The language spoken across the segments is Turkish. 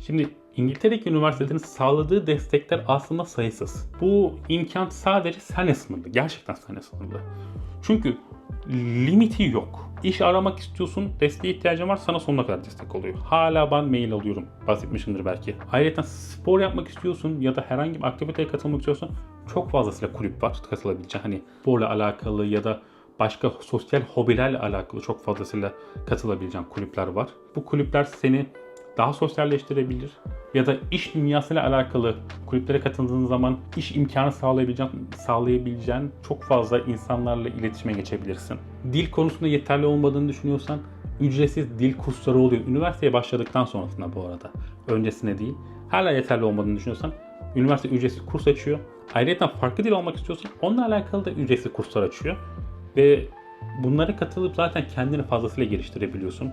Şimdi İngiltere'deki üniversitelerin sağladığı destekler aslında sayısız. Bu imkan sadece sene sınırlı. Gerçekten sene sınırlı. Çünkü limiti yok. İş aramak istiyorsun, desteğe ihtiyacın var, sana sonuna kadar destek oluyor. Hala ben mail alıyorum, bahsetmişimdir belki. Ayrıca spor yapmak istiyorsun ya da herhangi bir aktiviteye katılmak istiyorsan çok fazlasıyla kulüp var katılabileceğin. Hani sporla alakalı ya da başka sosyal hobilerle alakalı çok fazlasıyla katılabileceğin kulüpler var. Bu kulüpler seni daha sosyalleştirebilir ya da iş dünyasıyla alakalı kulüplere katıldığın zaman iş imkanı sağlayabileceğin, sağlayabileceğin çok fazla insanlarla iletişime geçebilirsin. Dil konusunda yeterli olmadığını düşünüyorsan ücretsiz dil kursları oluyor. Üniversiteye başladıktan sonrasında bu arada. Öncesine değil. Hala yeterli olmadığını düşünüyorsan üniversite ücretsiz kurs açıyor. Ayrıca farklı dil almak istiyorsan onunla alakalı da ücretsiz kurslar açıyor. Ve bunlara katılıp zaten kendini fazlasıyla geliştirebiliyorsun.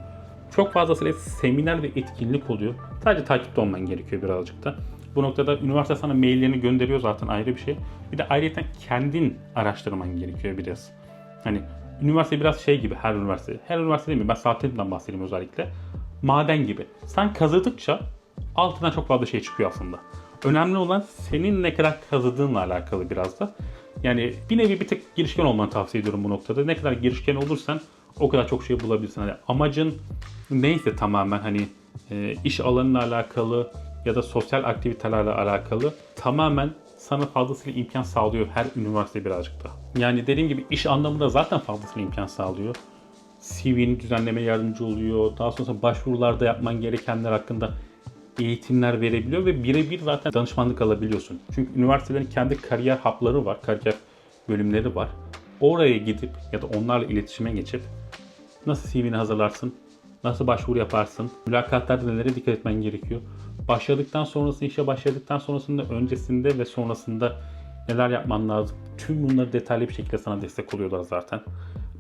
Çok fazlasıyla seminer ve etkinlik oluyor. Sadece takipte olman gerekiyor birazcık da. Bu noktada üniversite sana maillerini gönderiyor zaten ayrı bir şey. Bir de ayrıca kendin araştırman gerekiyor biraz. Hani üniversite biraz şey gibi her üniversite. Her üniversite değil mi? Ben Saatli'den bahsedeyim özellikle. Maden gibi. Sen kazıdıkça altından çok fazla şey çıkıyor aslında. Önemli olan senin ne kadar kazıdığınla alakalı biraz da. Yani bir nevi bir tık girişken olmanı tavsiye ediyorum bu noktada. Ne kadar girişken olursan o kadar çok şey bulabilirsin. Hani amacın neyse tamamen hani e, iş alanıyla alakalı ya da sosyal aktivitelerle alakalı tamamen sana fazlasıyla imkan sağlıyor her üniversite birazcık da. Yani dediğim gibi iş anlamında zaten fazlasıyla imkan sağlıyor. CV'ni düzenleme yardımcı oluyor. Daha sonra başvurularda yapman gerekenler hakkında eğitimler verebiliyor ve birebir zaten danışmanlık alabiliyorsun. Çünkü üniversitelerin kendi kariyer hapları var, kariyer bölümleri var. Oraya gidip ya da onlarla iletişime geçip nasıl CV'ni hazırlarsın, nasıl başvuru yaparsın, mülakatlarda nelere dikkat etmen gerekiyor. Başladıktan sonrası işe başladıktan sonrasında öncesinde ve sonrasında neler yapman lazım. Tüm bunları detaylı bir şekilde sana destek oluyorlar zaten.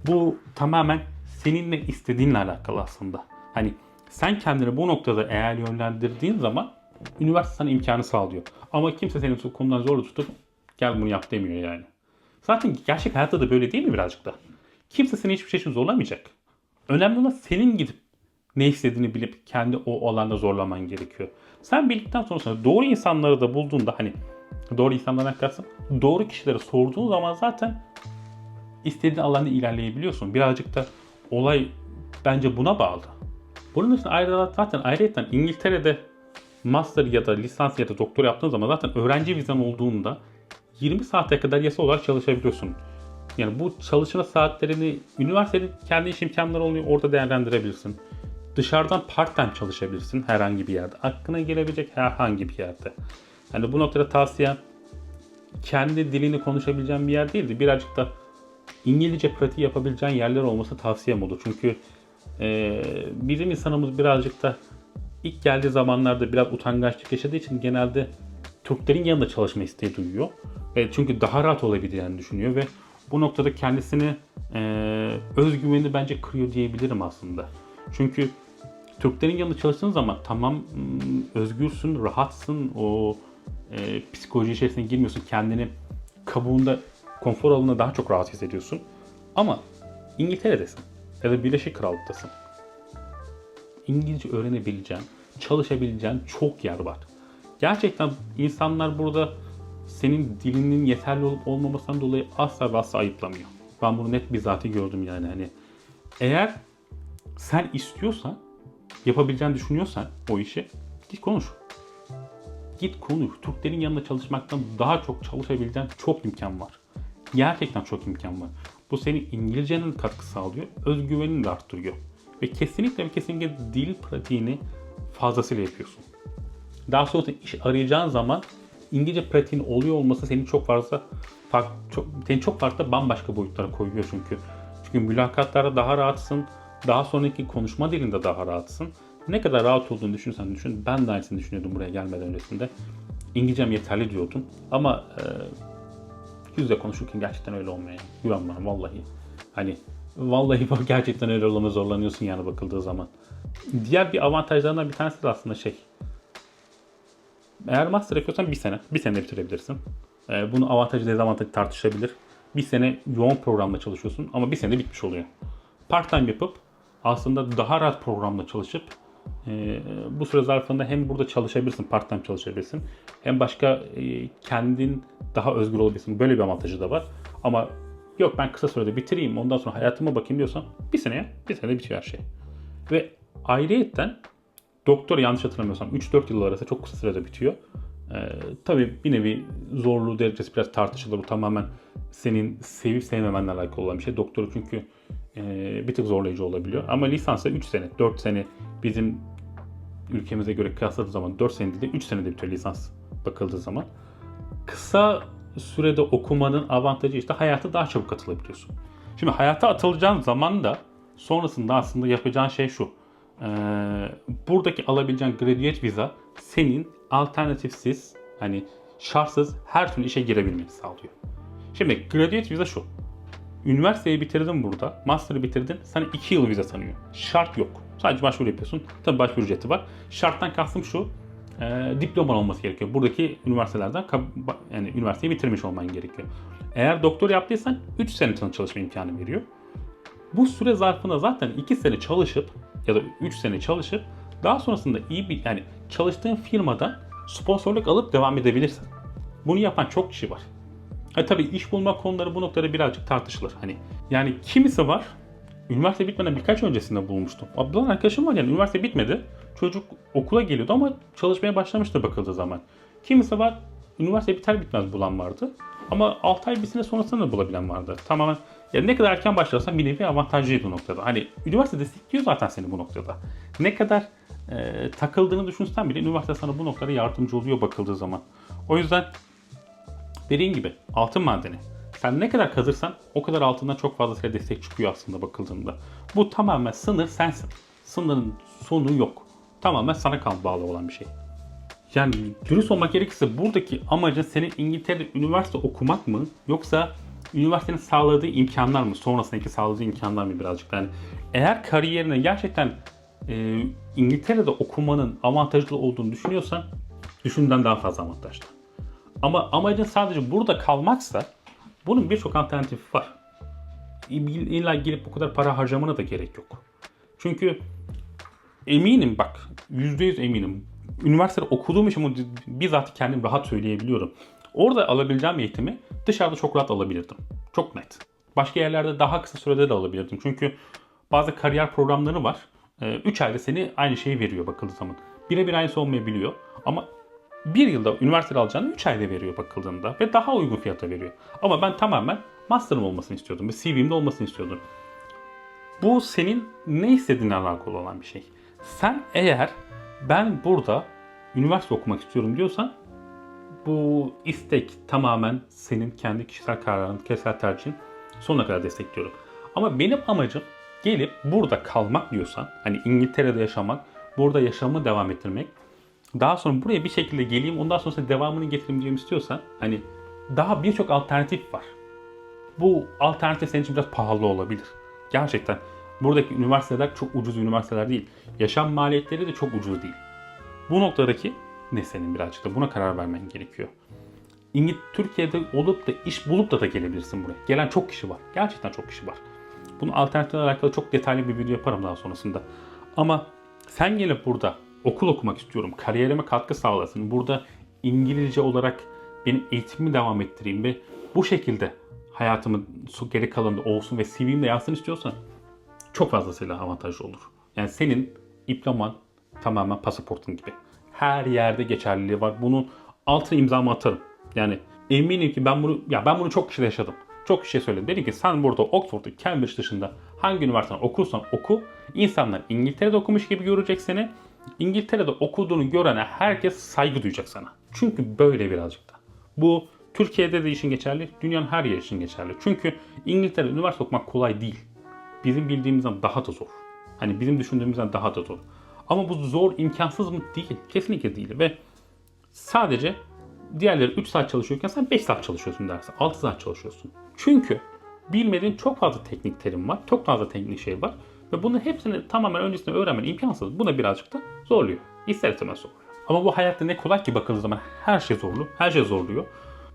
Bu tamamen senin ne istediğinle alakalı aslında. Hani sen kendini bu noktada eğer yönlendirdiğin zaman üniversite sana imkanı sağlıyor. Ama kimse seni bu konudan zorla tutup gel bunu yap demiyor yani. Zaten gerçek hayatta da böyle değil mi birazcık da? Kimse seni hiçbir şey için zorlamayacak. Önemli olan senin gidip ne istediğini bilip kendi o alanda zorlaman gerekiyor. Sen bildikten sonra doğru insanları da bulduğunda hani doğru insanlardan kastım doğru kişilere sorduğun zaman zaten istediğin alanda ilerleyebiliyorsun. Birazcık da olay bence buna bağlı. Bunun için ayrıca zaten ayrıca İngiltere'de master ya da lisans ya da doktor yaptığın zaman zaten öğrenci vizen olduğunda 20 saate kadar yasa olarak çalışabiliyorsun. Yani bu çalışma saatlerini üniversitenin kendi iş imkanları oluyor orada değerlendirebilirsin. Dışarıdan part time çalışabilirsin herhangi bir yerde. Aklına gelebilecek herhangi bir yerde. Yani bu noktada tavsiyem kendi dilini konuşabileceğin bir yer değildi. Birazcık da İngilizce pratiği yapabileceğin yerler olması tavsiyem olur. Çünkü e, bizim insanımız birazcık da ilk geldiği zamanlarda biraz utangaçlık yaşadığı için genelde Türklerin yanında çalışma isteği duyuyor. E, çünkü daha rahat olabileceğini düşünüyor ve bu noktada kendisini e, özgüveni bence kırıyor diyebilirim aslında. Çünkü Türklerin yanında çalıştığın zaman tamam özgürsün, rahatsın, o e, psikoloji içerisine girmiyorsun. Kendini kabuğunda, konfor alanında daha çok rahat hissediyorsun. Ama İngiltere'desin ya da Birleşik Krallık'tasın. İngilizce öğrenebileceğin, çalışabileceğin çok yer var. Gerçekten insanlar burada senin dilinin yeterli olup olmamasından dolayı asla ve asla ayıplamıyor. Ben bunu net bizatihi gördüm yani hani. Eğer sen istiyorsan, yapabileceğini düşünüyorsan o işi git konuş. Git konuş. Türklerin yanında çalışmaktan daha çok çalışabileceğin çok imkan var. Gerçekten çok imkan var. Bu senin İngilizcenin katkı sağlıyor, özgüvenini de arttırıyor. Ve kesinlikle ve kesinlikle dil pratiğini fazlasıyla yapıyorsun. Daha sonra iş arayacağın zaman İngilizce pratiğin oluyor olması seni çok fazla fark, çok, seni çok farklı bambaşka boyutlara koyuyor çünkü. Çünkü mülakatlarda daha rahatsın, daha sonraki konuşma dilinde daha rahatsın. Ne kadar rahat olduğunu düşünürsen düşün. Ben de aynısını düşünüyordum buraya gelmeden öncesinde. İngilizcem yeterli diyordum. Ama e, yüzle konuşurken gerçekten öyle olmuyor. Güven bana vallahi. Hani vallahi bak gerçekten öyle olmaya zorlanıyorsun yani bakıldığı zaman. Diğer bir avantajlarından bir tanesi de aslında şey. Eğer master yapıyorsan bir sene. Bir sene bitirebilirsin. Ee, bunun avantajı dezavantajı tartışabilir. Bir sene yoğun programda çalışıyorsun ama bir sene bitmiş oluyor. Part time yapıp aslında daha rahat programda çalışıp Ee, bu süre zarfında hem burada çalışabilirsin, part time çalışabilirsin. Hem başka e, kendin daha özgür olabilirsin. Böyle bir avantajı da var. Ama yok ben kısa sürede bitireyim ondan sonra hayatıma bakayım diyorsan bir seneye, bir senede bitiyor her şey. Ve ayrıyetten doktor yanlış hatırlamıyorsam 3-4 yıl arası çok kısa sürede bitiyor. Ee, tabii bir nevi zorluğu derecesi biraz tartışılır. Bu tamamen senin sevip sevmemenle alakalı olan bir şey. Doktoru çünkü e, bir tık zorlayıcı olabiliyor. Ama lisansa 3 sene, 4 sene bizim ülkemize göre kıyasladığı zaman 4 senede de 3 senede bitiyor lisans bakıldığı zaman. Kısa sürede okumanın avantajı işte hayata daha çabuk atılabiliyorsun. Şimdi hayata atılacağın zaman da sonrasında aslında yapacağın şey şu. Ee, buradaki alabileceğin graduate visa senin alternatifsiz hani şartsız her türlü işe girebilmeni sağlıyor. Şimdi graduate visa şu. Üniversiteyi bitirdin burada, master'ı bitirdin, sana 2 yıl vize tanıyor. Şart yok. Sadece başvuru yapıyorsun. Tabii başvuru ücreti var. Şarttan kastım şu, e, diploman olması gerekiyor. Buradaki üniversitelerden yani üniversiteyi bitirmiş olman gerekiyor. Eğer doktor yaptıysan 3 sene çalışma imkanı veriyor. Bu süre zarfında zaten 2 sene çalışıp ya da 3 sene çalışıp daha sonrasında iyi bir yani çalıştığın firmadan sponsorluk alıp devam edebilirsin. Bunu yapan çok kişi var. Ha tabii iş bulma konuları bu noktada birazcık tartışılır. Hani yani kimisi var üniversite bitmeden birkaç öncesinde bulmuştum. Abdullah arkadaşım var yani üniversite bitmedi. Çocuk okula geliyordu ama çalışmaya başlamıştı bakıldığı zaman. Kimisi var üniversite biter bitmez bulan vardı. Ama 6 ay bir sene sonrasında da bulabilen vardı. Tamamen yani ne kadar erken başlarsan bir nevi avantajlıydı bu noktada. Hani üniversite destekliyor zaten seni bu noktada. Ne kadar e, takıldığını düşünsen bile üniversite sana bu noktada yardımcı oluyor bakıldığı zaman. O yüzden dediğim gibi altın madeni. Sen ne kadar kazırsan o kadar altından çok fazla size destek çıkıyor aslında bakıldığında. Bu tamamen sınır sensin. Sınırın sonu yok. Tamamen sana kal bağlı olan bir şey. Yani dürüst olmak gerekirse buradaki amacın senin İngiltere'de üniversite okumak mı yoksa üniversitenin sağladığı imkanlar mı? Sonrasındaki sağladığı imkanlar mı birazcık yani. Eğer kariyerine gerçekten e, İngiltere'de okumanın avantajlı olduğunu düşünüyorsan düşündüğünden daha fazla avantajlı. Ama amacın sadece burada kalmaksa bunun birçok alternatifi var. İlla gelip bu kadar para harcamana da gerek yok. Çünkü eminim bak %100 eminim. Üniversitede okuduğum için bizzat kendim rahat söyleyebiliyorum. Orada alabileceğim eğitimi dışarıda çok rahat alabilirdim. Çok net. Başka yerlerde daha kısa sürede de alabilirdim. Çünkü bazı kariyer programları var. 3 ayda seni aynı şeyi veriyor bakıldığı zaman. Birebir aynısı olmayabiliyor. Ama bir yılda üniversitede alacağını 3 ayda veriyor bakıldığında ve daha uygun fiyata veriyor. Ama ben tamamen master'ım olmasını istiyordum ve CV'mde olmasını istiyordum. Bu senin ne istediğine alakalı olan bir şey. Sen eğer ben burada üniversite okumak istiyorum diyorsan bu istek tamamen senin kendi kişisel kararın, kişisel tercihin sonuna kadar destekliyorum. Ama benim amacım gelip burada kalmak diyorsan, hani İngiltere'de yaşamak, burada yaşamı devam ettirmek, daha sonra buraya bir şekilde geleyim ondan sonra devamını getireyim diyeyim istiyorsan hani daha birçok alternatif var. Bu alternatif senin için biraz pahalı olabilir. Gerçekten buradaki üniversiteler çok ucuz üniversiteler değil. Yaşam maliyetleri de çok ucuz değil. Bu noktadaki ne senin birazcık da buna karar vermen gerekiyor. İngiliz Türkiye'de olup da iş bulup da da gelebilirsin buraya. Gelen çok kişi var. Gerçekten çok kişi var. Bunun alternatifle alakalı çok detaylı bir video yaparım daha sonrasında. Ama sen gelip burada okul okumak istiyorum. Kariyerime katkı sağlasın. Burada İngilizce olarak benim eğitimimi devam ettireyim ve bu şekilde hayatımın geri kalanında olsun ve CV'mde yazsın istiyorsan çok fazlasıyla avantajlı olur. Yani senin diploman tamamen pasaportun gibi. Her yerde geçerliliği var. Bunun altına imzamı atarım. Yani eminim ki ben bunu ya ben bunu çok kişide yaşadım. Çok kişiye söyledim. Dedim ki sen burada Oxford'da, Cambridge dışında hangi üniversiteden okursan oku. İnsanlar İngiltere'de okumuş gibi görecek seni İngiltere'de okuduğunu görene herkes saygı duyacak sana. Çünkü böyle birazcık da. Bu Türkiye'de de işin geçerli, dünyanın her yeri için geçerli. Çünkü İngiltere'de üniversite okumak kolay değil. Bizim bildiğimizden daha da zor. Hani bizim düşündüğümüzden daha da zor. Ama bu zor, imkansız mı? Değil. Kesinlikle değil. Ve sadece diğerleri 3 saat çalışıyorken sen 5 saat çalışıyorsun derse. 6 saat çalışıyorsun. Çünkü bilmediğin çok fazla teknik terim var. Çok fazla teknik şey var. Ve bunun hepsini tamamen öncesinde öğrenmen imkansız. Buna birazcık da zorluyor. İster istemez zorluyor. Ama bu hayatta ne kolay ki bakıldığı zaman her şey zorlu. Her şey zorluyor.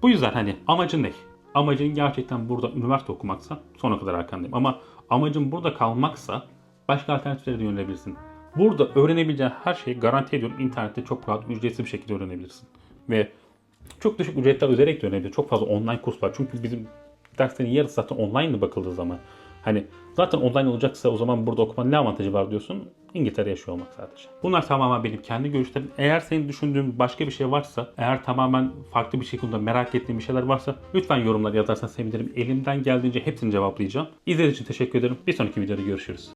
Bu yüzden hani amacın ne? Amacın gerçekten burada üniversite okumaksa sona kadar arkandayım. Ama amacın burada kalmaksa başka alternatiflere de yönelebilirsin. Burada öğrenebileceğin her şeyi garanti ediyorum internette çok rahat ücretsiz bir şekilde öğrenebilirsin. Ve çok düşük ücretler ödeyerek de öğrenebilirsin. Çok fazla online kurs var. Çünkü bizim derslerin yarısı zaten online mi bakıldığı zaman. Hani zaten online olacaksa o zaman burada okumanın ne avantajı var diyorsun? İngiltere yaşıyor olmak sadece. Bunlar tamamen benim kendi görüşlerim. Eğer senin düşündüğün başka bir şey varsa, eğer tamamen farklı bir şekilde merak ettiğin bir şeyler varsa lütfen yorumlar yazarsan sevinirim. Elimden geldiğince hepsini cevaplayacağım. İzlediğiniz için teşekkür ederim. Bir sonraki videoda görüşürüz.